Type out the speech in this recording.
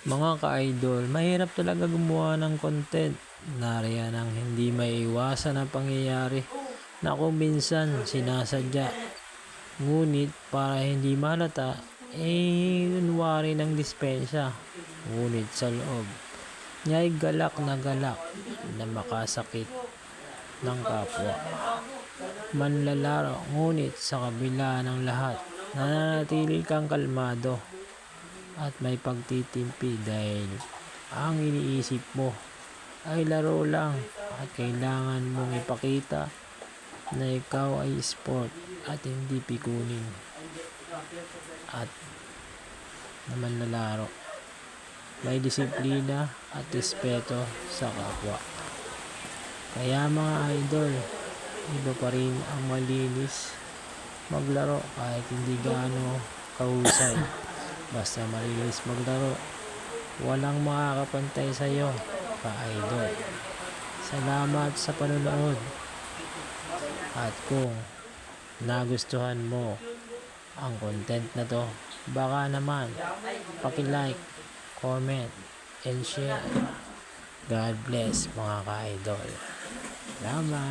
Mga ka-idol, mahirap talaga gumawa ng content. Nariyan ang hindi maiiwasan ang pangyayari na kung minsan sinasadya. Ngunit para hindi malata, eh kunwari ng dispensya. Ngunit sa loob, niya ay galak na galak na makasakit ng kapwa. Manlalaro, ngunit sa kabila ng lahat, nananatili kang kalmado at may pagtitimpi dahil ang iniisip mo ay laro lang at kailangan mong ipakita na ikaw ay sport at hindi pikunin at naman lalaro. May disiplina at respeto sa kapwa. Kaya mga idol, iba pa rin ang malinis maglaro kahit hindi gaano kahusay. Basta malinis maglaro, walang makakapantay sa iyo, ka-idol. Salamat sa panonood. At kung nagustuhan mo ang content na to, baka naman paki-like, comment, and share. God bless mga ka-idol. Salamat!